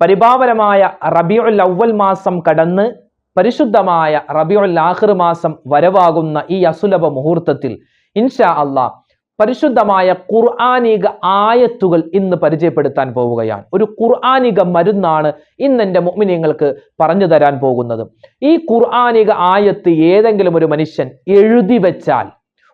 പരിപാവനമായ റബിയുൽ അവൽ മാസം കടന്ന് പരിശുദ്ധമായ റബിയുൽ ആഹിർ മാസം വരവാകുന്ന ഈ അസുലഭ മുഹൂർത്തത്തിൽ ഇൻഷാ അള്ളാ പരിശുദ്ധമായ ഖുർആാനിക ആയത്തുകൾ ഇന്ന് പരിചയപ്പെടുത്താൻ പോവുകയാണ്. ഒരു ഖുർആാനിക മരുന്നാണ് ഇന്ന് എന്റെ മുഅ്മിനീങ്ങൾക്ക് പറഞ്ഞു തരാൻ പോകുന്നത്. ഈ ഖുർആാനിക ആയത്ത് ഏതെങ്കിലും ഒരു മനുഷ്യൻ എഴുതി വെച്ചാൽ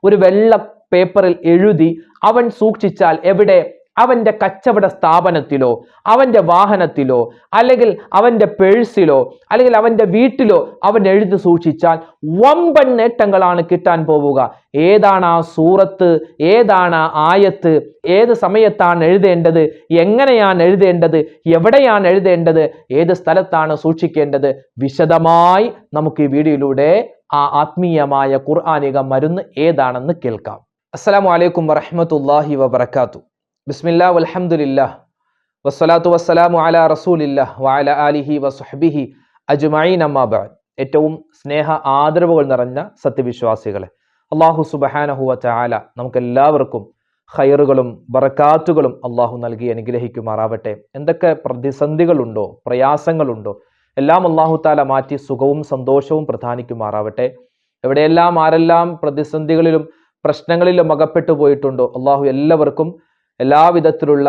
ഒരു വെള്ള പേപ്പറിൽ എഴുതി അവൻ സൂക്ഷിച്ചാൽ എവിടെ അവന്റെ കച്ചവട സ്ഥാപനത്തിലോ അവന്റെ വാഹനത്തിലോ അല്ലെങ്കിൽ അവന്റെ പേഴ്സിലോ അല്ലെങ്കിൽ അവന്റെ വീട്ടിലോ അവൻ എഴുതി സൂക്ഷിച്ചാൽ വമ്പൻ നേട്ടങ്ങളാണ് കിട്ടാൻ പോവുക. ഏതാണ് ആ സൂറത്ത്? ഏതാണ് ആയത്ത്? ഏത് സമയത്താണ് എഴുതേണ്ടത്? എങ്ങനെയാണ് എഴുതേണ്ടത്? എവിടെയാണ് എഴുതേണ്ടത്? ഏത് സ്ഥലത്താണ് സൂക്ഷിക്കേണ്ടത്? വിശദമായി നമുക്ക് ഈ വീഡിയോയിലൂടെ ആ ആത്മീയമായ ഖുർആാനിക മരുന്ന് ഏതാണെന്ന് കേൾക്കാം. അസ്സാം വലൈക്കും വറഹ്മത്തുള്ളാഹി വബറകാത്തു ബിസ്മില്ലാ വൽഹംദുലില്ലാ. വസ്സലാത്തു വസ്സലാമു അല റസൂലില്ലാ വഅല ആലിഹി വസുഹബിഹി അജ്മഈൻ അമ്മാ ഏറ്റവും സ്നേഹ ആദരവുകൾ നിറഞ്ഞ സത്യവിശ്വാസികളെ. അള്ളാഹു സുബ്ഹാനഹു വ നമുക്ക് നമുക്കെല്ലാവർക്കും ഖൈറുകളും ബറക്കാത്തുകളും അള്ളാഹു നൽകി അനുഗ്രഹിക്കുമാറാവട്ടെ. എന്തൊക്കെ പ്രതിസന്ധികളുണ്ടോ പ്രയാസങ്ങളുണ്ടോ എല്ലാം അള്ളാഹു താല മാറ്റി സുഖവും സന്തോഷവും പ്രധാനിക്കുമാറാവട്ടെ. എവിടെയെല്ലാം ആരെല്ലാം പ്രതിസന്ധികളിലും പ്രശ്നങ്ങളിലും അകപ്പെട്ടു പോയിട്ടുണ്ടോ അള്ളാഹു എല്ലാവർക്കും എല്ലാവിധത്തിലുള്ള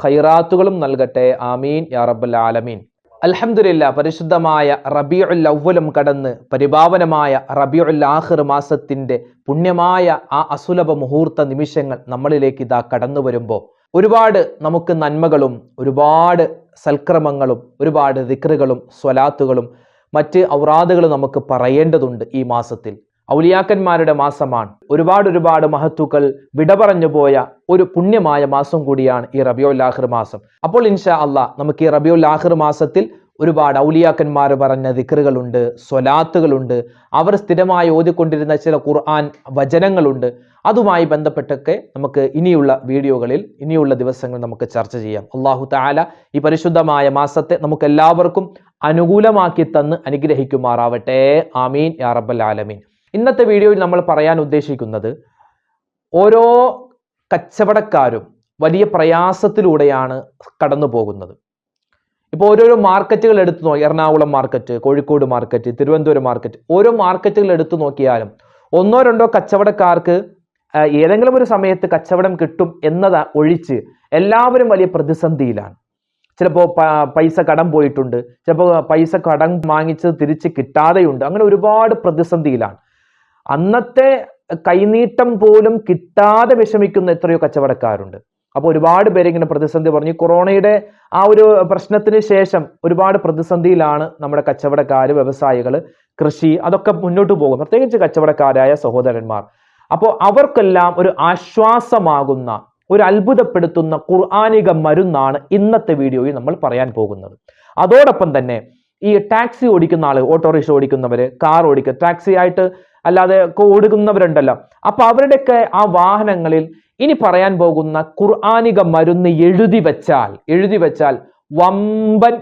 ഖൈറാത്തുകളും നൽകട്ടെ. ആമീൻ യാ റബ്ബൽ ആലമീൻ. അലഹമില്ല പരിശുദ്ധമായ റബിയുൽ അവലും കടന്ന് പരിപാവനമായ റബിയുൽ ആഹിർ മാസത്തിന്റെ പുണ്യമായ ആ അസുലഭ മുഹൂർത്ത നിമിഷങ്ങൾ നമ്മളിലേക്ക് ഇതാ കടന്നു വരുമ്പോൾ ഒരുപാട് നമുക്ക് നന്മകളും ഒരുപാട് സൽക്രമങ്ങളും ഒരുപാട് ദിക്റുകളും സ്വലാത്തുകളും മറ്റ് ഔറാദുകളും നമുക്ക് പറയേണ്ടതുണ്ട് ഈ മാസത്തിൽ. ഔലിയാക്കന്മാരുടെ മാസമാണ്. ഒരുപാട് ഒരുപാട് മഹത്തുക്കൾ വിട പറഞ്ഞു പോയ ഒരു പുണ്യമായ മാസം കൂടിയാണ് ഈ റബിയുൽ ആഹിർ മാസം. അപ്പോൾ ഇൻഷാ അള്ളാഹ് നമുക്ക് ഈ റബിയുൽ ആഹിർ മാസത്തിൽ ഒരുപാട് ഔലിയാക്കന്മാർ പറഞ്ഞ ദിക്റുകളുണ്ട് സ്വലാത്തുകളുണ്ട്. അവർ സ്ഥിരമായി ഓതിക്കൊണ്ടിരുന്ന ചില ഖുർആൻ വചനങ്ങളുണ്ട്. അതുമായി ബന്ധപ്പെട്ടൊക്കെ നമുക്ക് ഇനിയുള്ള വീഡിയോകളിൽ ഇനിയുള്ള ദിവസങ്ങൾ നമുക്ക് ചർച്ച ചെയ്യാം. അള്ളാഹു താല ഈ പരിശുദ്ധമായ മാസത്തെ നമുക്ക് എല്ലാവർക്കും അനുകൂലമാക്കി തന്ന് അനുഗ്രഹിക്കുമാറാവട്ടെ. ആമീൻ. യാ റബ്ബൽ ആലമീൻ. ഇന്നത്തെ വീഡിയോയിൽ നമ്മൾ പറയാൻ ഉദ്ദേശിക്കുന്നത് ഓരോ കച്ചവടക്കാരും വലിയ പ്രയാസത്തിലൂടെയാണ് കടന്നു പോകുന്നത്. ഇപ്പോൾ ഓരോരോ മാർക്കറ്റുകൾ എടുത്തു നോക്കി Ernakulam market Kozhikode market Thiruvananthapuram market ഓരോ മാർക്കറ്റുകൾ എടുത്തു നോക്കിയാലും ഒന്നോ രണ്ടോ കച്ചവടക്കാർക്ക് ഏതെങ്കിലും ഒരു സമയത്ത് കച്ചവടം കിട്ടും എന്നത് ഒഴിച്ച് എല്ലാവരും വലിയ പ്രതിസന്ധിയിലാണ്. ചിലപ്പോൾ പൈസ കടം പോയിട്ടുണ്ട് ചിലപ്പോൾ പൈസ കടം വാങ്ങിച്ചത് തിരിച്ച് കിട്ടാതെയുണ്ട് അങ്ങനെ ഒരുപാട് പ്രതിസന്ധിയിലാണ്. അന്നത്തെ കൈനീട്ടം പോലും കിട്ടാതെ വിഷമിക്കുന്ന എത്രയോ കച്ചവടക്കാരുണ്ട്. അപ്പോൾ ഒരുപാട് പേരിങ്ങനെ പ്രതിസന്ധി പറഞ്ഞു. കൊറോണയുടെ ആ ഒരു പ്രശ്നത്തിന് ശേഷം ഒരുപാട് പ്രതിസന്ധിയിലാണ് നമ്മുടെ കച്ചവടക്കാർ വ്യവസായികൾ കൃഷി അതൊക്കെ മുന്നോട്ട് പോകും പ്രത്യേകിച്ച് കച്ചവടക്കാരായ സഹോദരന്മാർ. അപ്പോൾ അവർക്കെല്ലാം ഒരു ആശ്വാസമാകുന്ന ഒരു അത്ഭുതപ്പെടുത്തുന്ന ഖുർആാനിക മരുന്നാണ് ഇന്നത്തെ വീഡിയോയിൽ നമ്മൾ പറയാൻ പോകുന്നത്. അതോടൊപ്പം തന്നെ ഈ ടാക്സി ഓടിക്കുന്ന ആൾ ഓട്ടോറിക്ഷ ഓടിക്കുന്നവര് കാർ ഓടിക്കുക ടാക്സി ആയിട്ട് അല്ലാതെ ഒക്കെ ഓടുന്നവരുണ്ടല്ലോ അപ്പൊ അവരുടെയൊക്കെ ആ വാഹനങ്ങളിൽ ഇനി പറയാൻ പോകുന്ന ഖുർആാനിക മരുന്ന് എഴുതി വെച്ചാൽ എഴുതി വെച്ചാൽ വമ്പൻ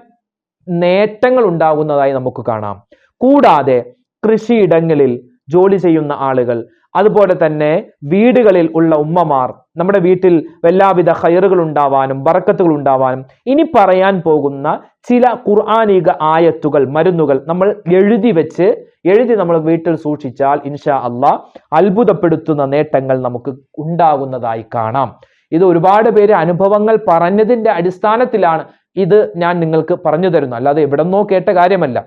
നേട്ടങ്ങൾ ഉണ്ടാകുന്നതായി നമുക്ക് കാണാം. കൂടാതെ കൃഷിയിടങ്ങളിൽ ജോലി ചെയ്യുന്ന ആളുകൾ അതുപോലെ തന്നെ വീടുകളിൽ ഉള്ള ഉമ്മമാർ നമ്മുടെ വീട്ടിൽ എല്ലാവിധ ഹയറുകൾ ഉണ്ടാവാനും ബറക്കത്തുകൾ ഉണ്ടാവാനും ഇനി പറയാൻ പോകുന്ന ചില ഖുർആാനിക ആയത്തുകൾ മരുന്നുകൾ നമ്മൾ എഴുതി വെച്ച് എഴുതി നമ്മൾ വീട്ടിൽ സൂക്ഷിച്ചാൽ ഇൻഷാ അള്ളാ അത്ഭുതപ്പെടുത്തുന്ന നേട്ടങ്ങൾ നമുക്ക് ഉണ്ടാകുന്നതായി കാണാം. ഇത് ഒരുപാട് പേര് അനുഭവങ്ങൾ പറഞ്ഞതിന്റെ അടിസ്ഥാനത്തിലാണ് ഇത് ഞാൻ നിങ്ങൾക്ക് പറഞ്ഞു തരുന്നു അല്ലാതെ എവിടെന്നോ കേട്ട കാര്യമല്ല.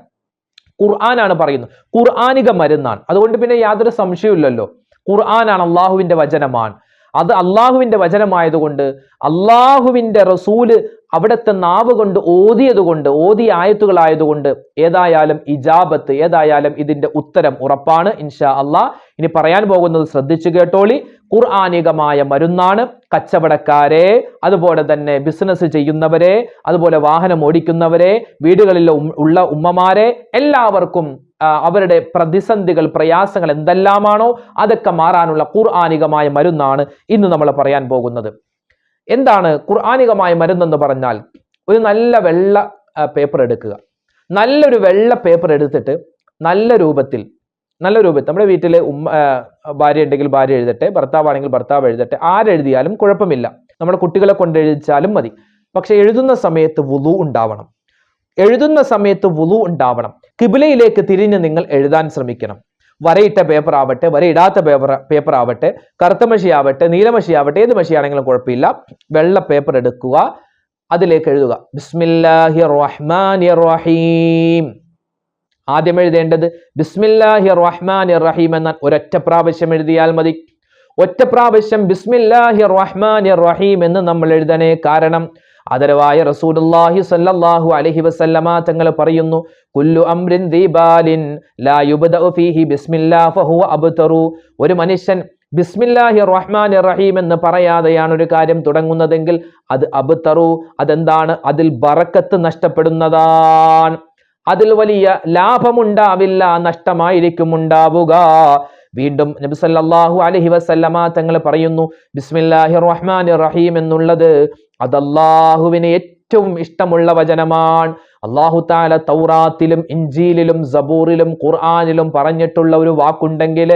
ഖുർആനാണ് പറയുന്നത്. ഖുർആാനിക മരുന്നാണ്. അതുകൊണ്ട് പിന്നെ യാതൊരു സംശയമില്ലല്ലോ ഖുർആനാണ് അള്ളാഹുവിന്റെ വചനമാണ്. അത് അള്ളാഹുവിന്റെ വചനമായതുകൊണ്ട് അള്ളാഹുവിന്റെ റസൂൽ അവിടുത്തെ നാവ് കൊണ്ട് ഓതിയത് കൊണ്ട് ഓതിയ ആയത്തുകളായതുകൊണ്ട് ഏതായാലും ഇജാബത്ത് ഏതായാലും ഇതിന്റെ ഉത്തരം ഉറപ്പാണ് ഇൻഷാ അള്ളാ ഇനി പറയാൻ പോകുന്നത് ശ്രദ്ധിച്ചു കേട്ടോളി. ഖുർആാനികമായ മരുന്നാണ് കച്ചവടക്കാരെ അതുപോലെ തന്നെ ബിസിനസ് ചെയ്യുന്നവരെ അതുപോലെ വാഹനം ഓടിക്കുന്നവരെ വീടുകളിലെ ഉള്ള ഉമ്മമാരെ എല്ലാവർക്കും അവരുടെ പ്രതിസന്ധികൾ പ്രയാസങ്ങൾ എന്തെല്ലാമാണോ അതൊക്കെ മാറാനുള്ള ഖുർആാനികമായ മരുന്നാണ് ഇന്ന് നമ്മൾ പറയാൻ പോകുന്നത്. എന്താണ് ഖുർആാനികമായ മരുന്നെന്ന് പറഞ്ഞാൽ ഒരു നല്ല വെള്ള പേപ്പർ എടുക്കുക. നല്ലൊരു വെള്ള പേപ്പർ എടുത്തിട്ട് നല്ല രൂപത്തിൽ നല്ല രൂപത്തിൽ നമ്മുടെ വീട്ടിൽ ഉമ്മ ഭാര്യ ഉണ്ടെങ്കിൽ ഭാര്യ എഴുതട്ടെ ഭർത്താവാണെങ്കിൽ ഭർത്താവ് എഴുതട്ടെ ആരെഴുതിയാലും കുഴപ്പമില്ല. നമ്മുടെ കുട്ടികളെ കൊണ്ട് എഴുതിച്ചാലും മതി. പക്ഷെ എഴുതുന്ന സമയത്ത് വുളു ഉണ്ടാവണം. എഴുതുന്ന സമയത്ത് വുളു ഉണ്ടാവണം. കിബിലയിലേക്ക് തിരിഞ്ഞ് നിങ്ങൾ എഴുതാൻ ശ്രമിക്കണം. വരയിട്ട പേപ്പർ ആവട്ടെ വരയിടാത്ത പേപ്പർ പേപ്പർ ആവട്ടെ കറുത്ത മഷി ആവട്ടെ നീലമഷി ആവട്ടെ ഏത് മഷിയാണെങ്കിലും കുഴപ്പമില്ല. വെള്ള പേപ്പർ എടുക്കുക അതിലേക്ക് എഴുതുക. ബിസ്മില്ലാഹി റഹ്മാനി റഹീം ആദ്യം എഴുതേണ്ടത് ബിസ്മില്ലാഹി റഹ്മാനി റഹീം എന്ന ഒരൊറ്റ പ്രാവശ്യം എഴുതിയാൽ മതി. ഒറ്റ പ്രാവശ്യം ബിസ്മില്ലാഹി റഹ്മാനി റഹീം എന്ന് നമ്മൾ എഴുതണേ കാരണം ആദരവായ റസൂലുള്ളാഹി സ്വല്ലല്ലാഹു അലൈഹി വസല്ലമ തങ്ങൾ പറയുന്നു കുല്ലു അംരിൻ ദീബാലിൻ ലാ യുബ്ദഉ ഫീഹി ബിസ്മില്ലാ ഫഹുവ അബ്തറു. ഒരു മനുഷ്യൻ ബിസ്മില്ലാഹി റഹ്മാൻ റഹീം എന്ന് പറയാതെയാണ് ഒരു കാര്യം തുടങ്ങുന്നതെങ്കിൽ അത് അബ്തറു അതെന്താണ്? അതിൽ ബറക്കത്ത് നഷ്ടപ്പെടുന്നതാണ്. അതിൽ വലിയ ലാഭമുണ്ടാവില്ല നഷ്ടമായിരിക്കും ഉണ്ടാവുക. വീണ്ടും നബി സല്ലല്ലാഹു അലൈഹി വസല്ലമ തങ്ങൾ പറയുന്നു ബിസ്മില്ലാഹിർ റഹ്മാനിർ റഹീം എന്നുള്ളത് അത് ഏറ്റവും ഇഷ്ടമുള്ള വചനമാണ്. അള്ളാഹു താല തൗറാത്തിലും ഇഞ്ചീലിലും സബൂറിലും ഖുർആനിലും പറഞ്ഞിട്ടുള്ള ഒരു വാക്കുണ്ടെങ്കിൽ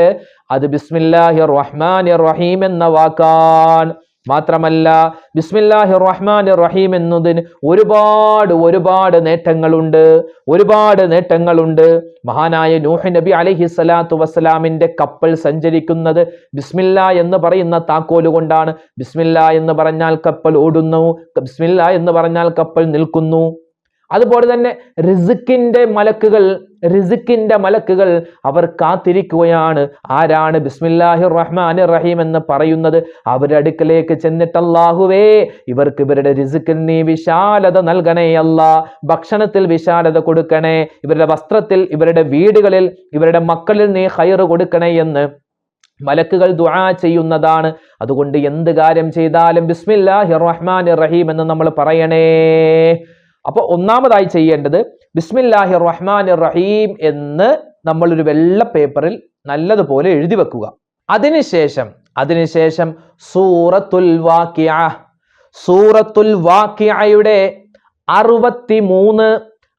അത് ബിസ്മില്ലാഹിർ റഹ്മാനിർ റഹീം എന്ന വാക്കാൻ മാത്രമല്ല ബിസ്മില്ലാഹി റഹ്മാൻ റഹീം എന്നതിന് ഒരുപാട് ഒരുപാട് നേട്ടങ്ങളുണ്ട്. ഒരുപാട് നേട്ടങ്ങളുണ്ട്. മഹാനായ നൂഹ് നബി അലഹി സ്വലാത്തു വസ്സലാമിന്റെ കപ്പൽ സഞ്ചരിക്കുന്നത് ബിസ്മില്ല എന്ന് പറയുന്ന താക്കോൽ കൊണ്ടാണ്. ബിസ്മില്ല എന്ന് പറഞ്ഞാൽ കപ്പൽ ഓടുന്നു. ബിസ്മില്ല എന്ന് പറഞ്ഞാൽ കപ്പൽ നിൽക്കുന്നു. അതുപോലെ തന്നെ റിസിക്കിന്റെ മലക്കുകൾ റിസിക്കിന്റെ മലക്കുകൾ അവർ കാത്തിരിക്കുകയാണ്. ആരാണ് ബിസ്മില്ലാഹി റഹ്മാൻ റഹീം എന്ന് പറയുന്നത്? അവരുടെ അടുക്കലേക്ക് ചെന്നിട്ട് അല്ലാഹുവേ ഇവർക്ക് ഇവരുടെ റിസിക്കിൽ നീ വിശാലത നൽകണേ അല്ല. ഭക്ഷണത്തിൽ വിശാലത കൊടുക്കണേ. ഇവരുടെ വസ്ത്രത്തിൽ ഇവരുടെ വീടുകളിൽ ഇവരുടെ മക്കളിൽ നീ ഹയറ് കൊടുക്കണേ എന്ന് മലക്കുകൾ ദുആ ചെയ്യുന്നതാണ്. അതുകൊണ്ട് എന്ത് കാര്യം ചെയ്താലും ബിസ്മില്ലാഹിർ റഹ്മാൻ റഹീം എന്ന് നമ്മൾ പറയണേ. അപ്പോൾ ഒന്നാമതായി ചെയ്യേണ്ടത് ബിസ്മില്ലാഹി റഹ്മാൻ റഹീം എന്ന് നമ്മൾ ഒരു വെള്ള പേപ്പറിൽ നല്ലതുപോലെ എഴുതി വെക്കുക. അതിനുശേഷം അതിനുശേഷം സൂറത്തുൽ വാക്യ സൂറത്തുൽ വാക്യയുടെ അറുപത്തി മൂന്ന്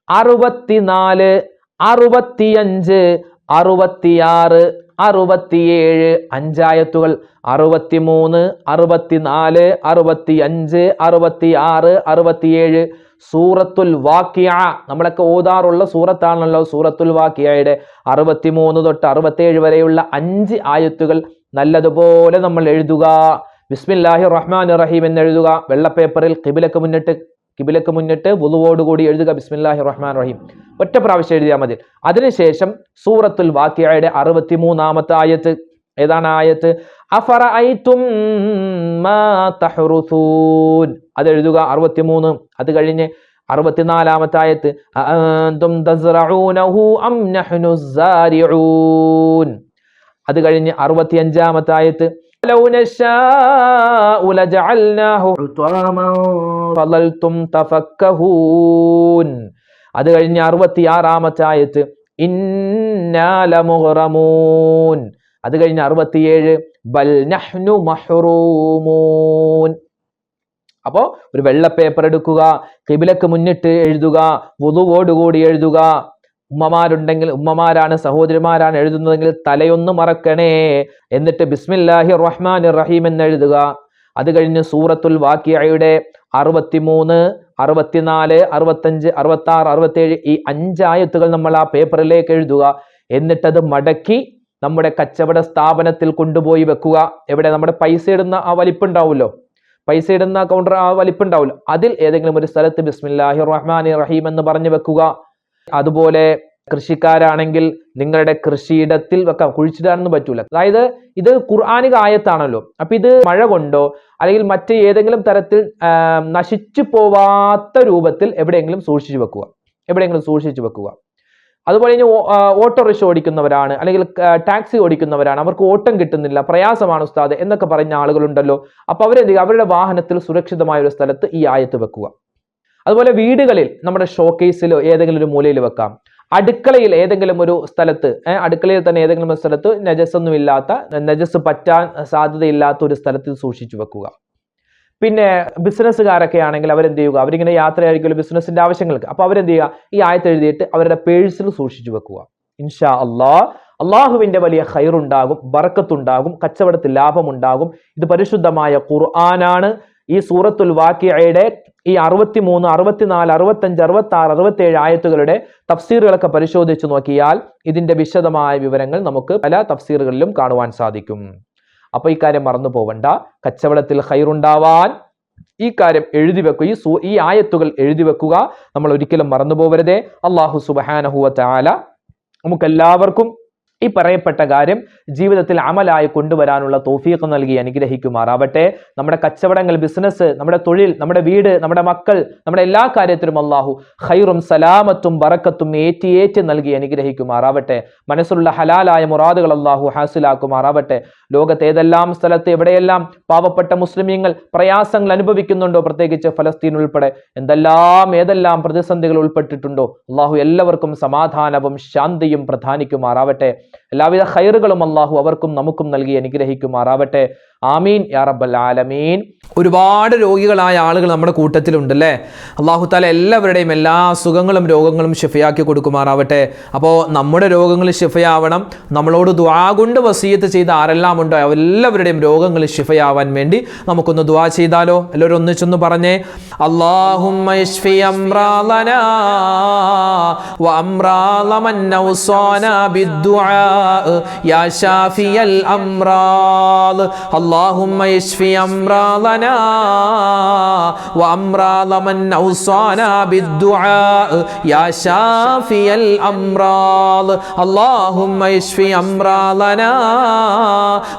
അറുപത്തിനാല് അറുപത്തിയഞ്ച് അറുപത്തിയാറ് അറുപത്തിയേഴ് അഞ്ചായത്തുകൾ അറുപത്തിമൂന്ന് അറുപത്തിനാല് അറുപത്തി അഞ്ച് അറുപത്തി ആറ് അറുപത്തിയേഴ് സൂറത്തുൽ വാക്കിയ. നമ്മളൊക്കെ ഓതാറുള്ള സൂറത്താണല്ലോ സൂറത്തുൽ വാക്കിയയുടെ അറുപത്തിമൂന്ന് തൊട്ട് അറുപത്തേഴ് വരെയുള്ള അഞ്ച് ആയത്തുകൾ നല്ലതുപോലെ നമ്മൾ എഴുതുക. ബിസ്മില്ലാഹി റഹ്മാൻ റഹീം എന്ന് എഴുതുക. വെള്ളപ്പേപ്പറിൽ കിബിലക്ക് മുന്നിട്ട് കിബിലക്ക് മുന്നിട്ട് വുളുവോടുകൂടി എഴുതുക. ബിസ്മില്ലാഹി റഹ്മാൻ റഹീം. ഒറ്റ പ്രാവശ്യം എഴുതിയാൽ മതി. അതിനുശേഷം സൂറത്തുൽ വാക്കിയയുടെ അറുപത്തിമൂന്നാമത്തെ ആയത്ത് ഏതാണ് ആയത്ത് അഫറഅയ്തും മാ തഹ്റുസൂൻ അത് എഴുതുക അറുപത്തിമൂന്ന് അത് കഴിഞ്ഞ് അറുപത്തിനാലാമത്തെ ആയത്ത് അഅന്തും തസ്റഊനഹു അം നഹ്നു സാരിഊൻ അത് കഴിഞ്ഞ് അറുപത്തിയഞ്ചാമത്തെ ആയത്ത് لو نشاء لجعلناه حطاما فظلتم تفكهون അത് കഴിഞ്ഞ് അറുപത്തിയാറാമത്തെ ആയത്ത് ഇന്നാലമുഹറമൂൻ അത് കഴിഞ്ഞ് അറുപത്തിയേഴ് ബൽ നഹ്നു മഹ്റൂമൂൻ. അപ്പോ ഒരു വെള്ള പേപ്പർ എടുക്കുക കിബിലക്ക് മുന്നിട്ട് എഴുതുക വുതുവോടുകൂടി എഴുതുക. ഉമ്മമാരുണ്ടെങ്കിൽ ഉമ്മമാരാണ് സഹോദരിമാരാണ് എഴുതുന്നതെങ്കിൽ തലയൊന്ന് മറക്കണേ. എന്നിട്ട് ബിസ്മില്ലാഹി റഹ്മാൻ റഹീം എന്ന് എഴുതുക. അത് കഴിഞ്ഞ് സൂറത്തുൽ വാക്കിയയുടെ അറുപത്തിമൂന്ന് അറുപത്തിനാല് അറുപത്തഞ്ച് അറുപത്തി ആറ് അറുപത്തേഴ് ഈ അഞ്ചായത്തുകൾ നമ്മൾ ആ പേപ്പറിലേക്ക് എഴുതുക. എന്നിട്ടത് മടക്കി നമ്മുടെ കച്ചവട സ്ഥാപനത്തിൽ കൊണ്ടുപോയി വെക്കുക. എവിടെ? നമ്മുടെ പൈസ ഇടുന്ന ആ വലിപ്പുണ്ടാവുമല്ലോ. പൈസ ഇടുന്ന കൗണ്ടർ ആ വലിപ്പുണ്ടാവില്ല അതിൽ ഏതെങ്കിലും ഒരു സ്ഥലത്ത് ബിസ്മില്ലാഹി റഹ്മാൻ റഹീം എന്ന് പറഞ്ഞു വെക്കുക. അതുപോലെ കൃഷിക്കാരാണെങ്കിൽ നിങ്ങളുടെ കൃഷിയിടത്തിൽ വെക്കാം. കുഴിച്ചിടാനൊന്നും പറ്റൂല. അതായത് ഇത് ഖുർആാനിക ആയത്താണല്ലോ. അപ്പൊ ഇത് മഴ കൊണ്ടോ അല്ലെങ്കിൽ മറ്റ് ഏതെങ്കിലും തരത്തിൽ നശിച്ചു പോവാത്ത രൂപത്തിൽ എവിടെയെങ്കിലും സൂക്ഷിച്ചു വെക്കുക. എവിടെയെങ്കിലും സൂക്ഷിച്ചു വെക്കുക. അതുപോലെ ഇനി ഓട്ടോറിക്ഷ ഓടിക്കുന്നവരാണ് അല്ലെങ്കിൽ ടാക്സി ഓടിക്കുന്നവരാണ് അവർക്ക് ഓട്ടം കിട്ടുന്നില്ല പ്രയാസമാണ് ഉസ്താദ് എന്നൊക്കെ പറഞ്ഞ ആളുകളുണ്ടല്ലോ. അപ്പൊ അവരെ അവരുടെ വാഹനത്തിൽ സുരക്ഷിതമായ ഒരു സ്ഥലത്ത് ഈ ആയത്ത് വെക്കുക. അതുപോലെ വീടുകളിൽ നമ്മുടെ ഷോക്കേസിലോ ഏതെങ്കിലും ഒരു മൂലയിൽ വെക്കാം. അടുക്കളയിൽ ഏതെങ്കിലും ഒരു സ്ഥലത്ത് അടുക്കളയിൽ തന്നെ ഏതെങ്കിലും ഒരു സ്ഥലത്ത് നജസ്സൊന്നും ഇല്ലാത്ത നജസ് പറ്റാൻ സാധ്യതയില്ലാത്ത ഒരു സ്ഥലത്തിൽ സൂക്ഷിച്ചു വെക്കുക. പിന്നെ ബിസിനസ്സുകാരൊക്കെ ആണെങ്കിൽ അവരെന്ത് ചെയ്യുക? അവരിങ്ങനെ യാത്രയായിരിക്കുമല്ലോ ബിസിനസ്സിന്റെ ആവശ്യങ്ങൾക്ക്. അപ്പൊ അവരെന്ത് ചെയ്യുക? ഈ ആയത്ത് എഴുതിയിട്ട് അവരുടെ പേഴ്സിൽ സൂക്ഷിച്ചു വെക്കുക. ഇൻഷാ അള്ളാ അള്ളാഹുവിന്റെ വലിയ ഹൈറുണ്ടാകും ബറക്കത്തുണ്ടാകും കച്ചവടത്തിൽ ലാഭമുണ്ടാകും. ഇത് പരിശുദ്ധമായ ഖുർആനാണ്. ഈ സൂറത്തുൽ വാക്കിയയുടെ ഈ അറുപത്തി മൂന്ന് അറുപത്തിനാല് അറുപത്തഞ്ച് അറുപത്തി ആറ് അറുപത്തേഴ് ആയത്തുകളുടെ തഫ്സീറുകളൊക്കെ പരിശോധിച്ചു നോക്കിയാൽ ഇതിന്റെ വിശദമായ വിവരങ്ങൾ നമുക്ക് പല തഫ്സീറുകളിലും കാണുവാൻ സാധിക്കും. അപ്പൊ ഈ കാര്യം മറന്നു പോവണ്ട. കച്ചവടത്തിൽ ഹൈറുണ്ടാവാൻ ഈ കാര്യം എഴുതി വെക്കുക ഈ സൂ ഈ ആയത്തുകൾ എഴുതി വെക്കുക. നമ്മൾ ഒരിക്കലും മറന്നു പോവരുതേ. അള്ളാഹു സുബഹാനഹുവ താല നമുക്കെല്ലാവർക്കും ഈ പറയപ്പെട്ട കാര്യം ജീവിതത്തിൽ അമലായി കൊണ്ടുവരാനുള്ള തോഫിയൊക്കെ നൽകി അനുഗ്രഹിക്കുമാറാവട്ടെ. നമ്മുടെ കച്ചവടങ്ങൾ ബിസിനസ് നമ്മുടെ തൊഴിൽ നമ്മുടെ വീട് നമ്മുടെ മക്കൾ നമ്മുടെ എല്ലാ കാര്യത്തിലും അള്ളാഹു ഹൈറും സലാമത്തും ബറക്കത്തും ഏറ്റി ഏറ്റി നൽകി അനുഗ്രഹിക്കുമാറാവട്ടെ. മനസ്സിലുള്ള ഹലാലായ മുറാദുകൾ അള്ളാഹു ഹാസിലാക്കുമാറാവട്ടെ. ലോകത്തെ ഏതെല്ലാം സ്ഥലത്ത് എവിടെയെല്ലാം പാവപ്പെട്ട മുസ്ലിമീങ്ങൾ പ്രയാസങ്ങൾ അനുഭവിക്കുന്നുണ്ടോ പ്രത്യേകിച്ച് ഫലസ്തീൻ ഉൾപ്പെടെ? എന്തെല്ലാം ഏതെല്ലാം പ്രതിസന്ധികൾ ഉൾപ്പെട്ടിട്ടുണ്ടോ? അള്ളാഹു എല്ലാവർക്കും സമാധാനവും ശാന്തിയും പ്രധാനിക്കുമാറാവട്ടെ. എല്ലാവിധ ഹൈറുകളും അള്ളാഹു അവർക്കും നമുക്കും നൽകി അനുഗ്രഹിക്കുമാറാവട്ടെ. ആമീൻ യാ റബ്ബൽ ആലമീൻ. ഒരുപാട് രോഗികളായ ആളുകൾ നമ്മുടെ കൂട്ടത്തിലുണ്ട് അല്ലേ അള്ളാഹു താല എല്ലാവരുടെയും എല്ലാ അസുഖങ്ങളും രോഗങ്ങളും ഷിഫയാക്കി കൊടുക്കുമാറാവട്ടെ. അപ്പോൾ നമ്മുടെ രോഗങ്ങൾ ഷിഫയാവണം നമ്മളോട് ദ്വാ കൊണ്ട് വസീയത്ത് ചെയ്ത ആരെല്ലാം ഉണ്ടോ എല്ലാവരുടെയും രോഗങ്ങൾ ഷിഫയാവാൻ വേണ്ടി നമുക്കൊന്ന് ദ്വാ ചെയ്താലോ? എല്ലാവരും ഒന്നിച്ചൊന്ന് പറഞ്ഞേ. അള്ളാഹും അള്ളാഹു اللهم اشف امراضنا وامراض من أوصانا بالدعاء يا شافي الامراض اللهم اشف امراضنا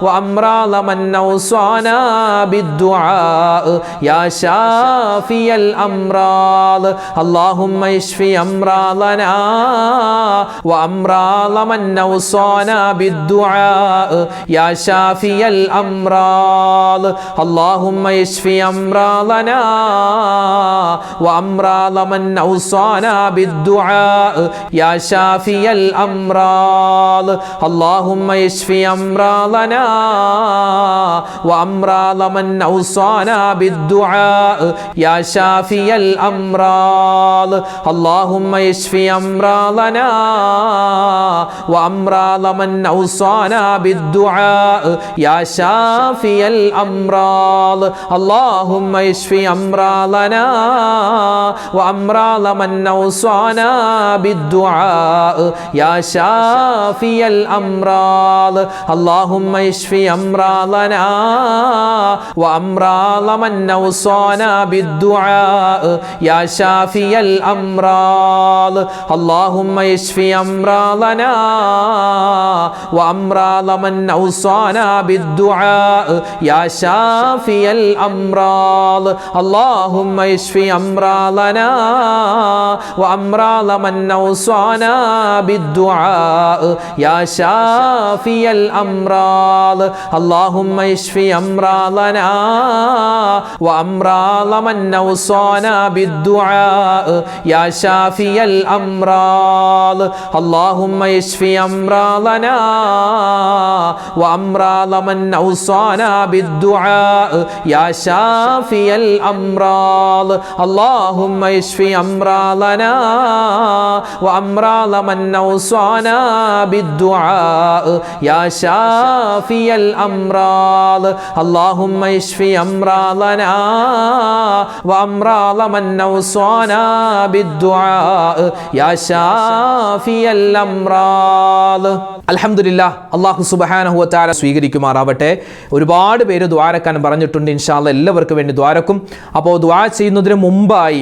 وامراض من أوصانا بالدعاء يا شافي الامراض اللهم اشف امراضنا وامراض من أوصانا بالدعاء يا شافي الامراض اللهم اشف امراضنا وامراض من أوصانا بالدعاء. يا شافي الامراض اللهم اشف امراضنا وامراض من أوصانا بالدعاء. يا شافي الامراض اللهم اشف امراضنا وامراض من أوصانا بالدعاء. يا شافي في الأمراض. اللهم اشفي أمراضنا وأمراض من أوصانا بالدعاء. يا شافي الأمراض. اللهم اشفي أمراضنا وأمراض من أوصانا بالدعاء. يا شافي الأمراض اللهم اشفي أمراضنا وأمراض من أوصانا بالدعاء. يا شافي الأمراض اللهم اشفي أمراضنا وأمراض من أوصانا بالدعاء. يا شافي الأمراض اللهم اشفي أمراضنا وأمراض من أوصانا بالدعاء. يا شافي الأمراض اللهم اشفي أمراضنا وأمراض من أوصانا واوصانا بالدعاء يا شافي الأمراض. اللهم اشفي أمراضنا وأمراض من أوصانا بالدعاء يا شافي الأمراض. اللهم اشفي أمراضنا وأمراض من أوصانا بالدعاء يا شافي الأمراض. അലഹമില്ല അള്ളാഹു സുബഹാനഹുവത്താല സ്വീകരിക്കുമാറാവട്ടെ. ഒരുപാട് പേര് ദ്വാരക്കാൻ പറഞ്ഞിട്ടുണ്ട് ഇൻഷാല്ല എല്ലാവർക്കും വേണ്ടി ദ്വാരക്കും. അപ്പോൾ ദ്വാര ചെയ്യുന്നതിന് മുമ്പായി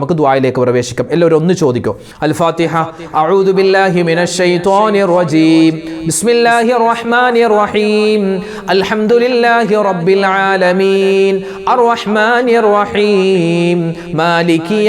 നമുക്ക് ദ്വായിലേക്ക് പ്രവേശിക്കാം. എല്ലാവരും ഒന്ന് ചോദിക്കോ. അൽ ഫാത്തിഹ അഊദു ബില്ലാഹി മിനശ് റജീം. ബിസ്മില്ലാഹിർ റഹ്മാനിർ റഹീം അൽഹംദുലില്ലാഹി റബ്ബിൽ ആലമീൻ. അർറഹ്മാനിർ റഹീം മാലികി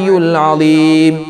العلي العظيم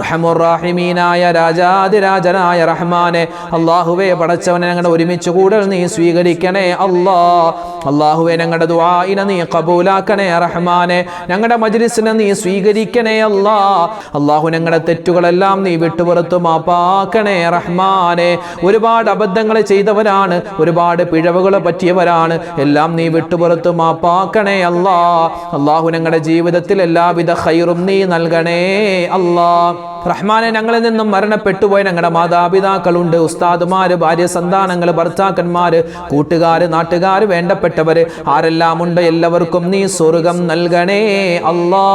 അർഹമുറാഹിമീനായ രാജാതിരാജനായ റഹ്മാനെ. അള്ളാഹുവെ പടച്ചവനെ ഞങ്ങളുടെ ഒരുമിച്ച് കൂടൽ നീ സ്വീകരിക്കണേ അള്ളാ അള്ളാഹുവെ ഞങ്ങളുടെ ദുആഇനെ നീ കബൂലാക്കണേ റഹ്മാനെ. ഞങ്ങളുടെ മജ്ലിസിനെ നീ സ്വീകരിക്കണേ അല്ലാ. അള്ളാഹു ഞങ്ങളുടെ തെറ്റുകളെല്ലാം നീ വിട്ടുപുറത്തു മാപ്പാക്കണേ റഹ്മാനെ. ഒരുപാട് അബദ്ധങ്ങൾ ചെയ്തവരാണ് ഒരുപാട് പിഴവുകൾ പറ്റിയവരാണ് എല്ലാം നീ വിട്ടുപുറത്തു മാപ്പാക്കണേ അല്ലാ. അള്ളാഹു ഞങ്ങളുടെ ജീവിതത്തിൽ എല്ലാവിധ ഹൈറും നീ നൽകണേ അല്ലാ. റഹ്മാനെ ഞങ്ങളിൽ നിന്നും മരണപ്പെട്ടുപോയ ഞങ്ങളുടെ മാതാപിതാക്കളുണ്ട്. ഉസ്താദുമാര് ഭാര്യ സന്താനങ്ങൾ ഭർത്താക്കന്മാര് കൂട്ടുകാര് നാട്ടുകാര് വേണ്ടപ്പെട്ടവര് ആരെല്ലാം ഉണ്ട് എല്ലാവർക്കും നീ സ്വർഗം നൽകണേ അല്ലാ.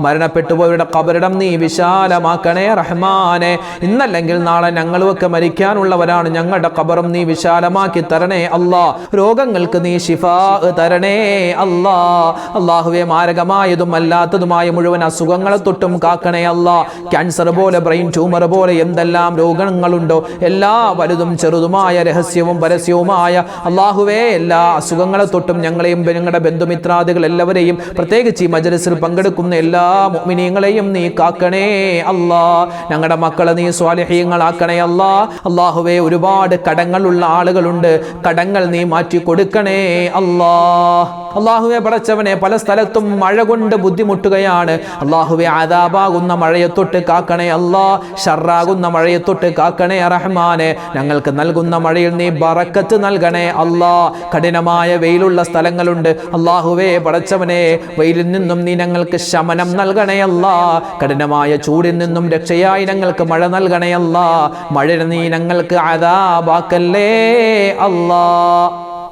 മരണപ്പെട്ടുപോയവരുടെ കബരിടം നീ വിശാലമാക്കണേ റഹ്മാനെ. ഇന്നല്ലെങ്കിൽ നാളെ ഞങ്ങളുമൊക്കെ മരിക്കാനുള്ളവരാണ്. ഞങ്ങളുടെ കബറും നീ വിശാലമാക്കി തരണേ അല്ലാ. രോഗങ്ങൾക്ക് നീ ഷിഫാ തരണേ അല്ലാ. അള്ളാഹുവെ മാരകമായതും അല്ലാത്തതുമായ മുഴുവൻ അസുഖങ്ങളെ തൊട്ടും കാക്കണേ അല്ല ക്യാൻസർ പോലെ ബ്രെയിൻ ട്യൂമർ പോലെ എന്തെല്ലാം രോഗങ്ങളുണ്ടോ എല്ലാ വലുതും ചെറുതുമായ രഹസ്യവും പരസ്യവുമായ അള്ളാഹുവേ എല്ലാ അസുഖങ്ങളെ തൊട്ടും ഞങ്ങളെയും ഞങ്ങളുടെ ബന്ധുമിത്രാദികൾ എല്ലാവരെയും പ്രത്യേകിച്ച് ഈ മജലിസിൽ പങ്കെടുക്കുന്ന എല്ലാ മുഅ്മിനീങ്ങളെയും നീ കാക്കണേ അല്ലാ. ഞങ്ങളുടെ മക്കളെ നീ സ്വാലിഹ്യങ്ങളാക്കണേ അല്ലാ. അള്ളാഹുവേ ഒരുപാട് കടങ്ങളുള്ള ആളുകളുണ്ട്. കടങ്ങൾ നീ മാറ്റി കൊടുക്കണേ അല്ലാ. അള്ളാഹുവെ പടച്ചവനെ പല സ്ഥലത്തും മഴ കൊണ്ട് ബുദ്ധിമുട്ടുകയാണ്. അള്ളാഹുവെ ആദാബാകുന്ന മഴയത്തൊട്ട് കാക്കണേ അല്ലാ. ഷറാകുന്ന മഴയത്തൊട്ട് കാക്കണേ റഹ്മാനെ. ഞങ്ങൾക്ക് നൽകുന്ന മഴയിൽ നീ ബറക്കത്ത് നൽകണേ അല്ലാ. കഠിനമായ വെയിലുള്ള സ്ഥലങ്ങളുണ്ട്. അള്ളാഹുവേ പടച്ചവനെ വെയിലിൽ നിന്നും നീ ഞങ്ങൾക്ക് ശമനം നൽകണേ അല്ലാ. കഠിനമായ ചൂടിൽ നിന്നും രക്ഷയായി ഞങ്ങൾക്ക് മഴ നൽകണേ അല്ലാ. മഴ നീ ഞങ്ങൾക്ക് ആദാബാക്കല്ലേ അല്ലാ.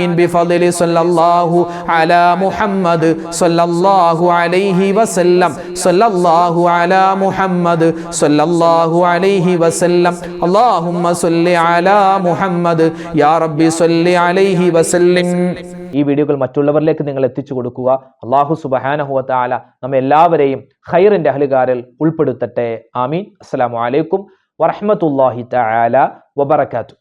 العالمين بفضل صلى الله على محمد صلى الله عليه وسلم صلى الله على محمد صلى الله عليه وسلم اللهم صل على محمد يا ربي صل عليه وسلم ഈ വീഡിയോകൾ മറ്റുള്ളവരിലേക്ക് നിങ്ങൾ എത്തിച്ചു കൊടുക്കുക അള്ളാഹു സുബഹാനഹുവ താല നമ്മെ എല്ലാവരെയും ഖൈറിന്റെ അഹലുകാരിൽ ഉൾപ്പെടുത്തട്ടെ ആമീൻ അസ്സലാമു അലൈക്കും വറഹ്മത്തുള്ളാഹി തആല വബറകാതുഹു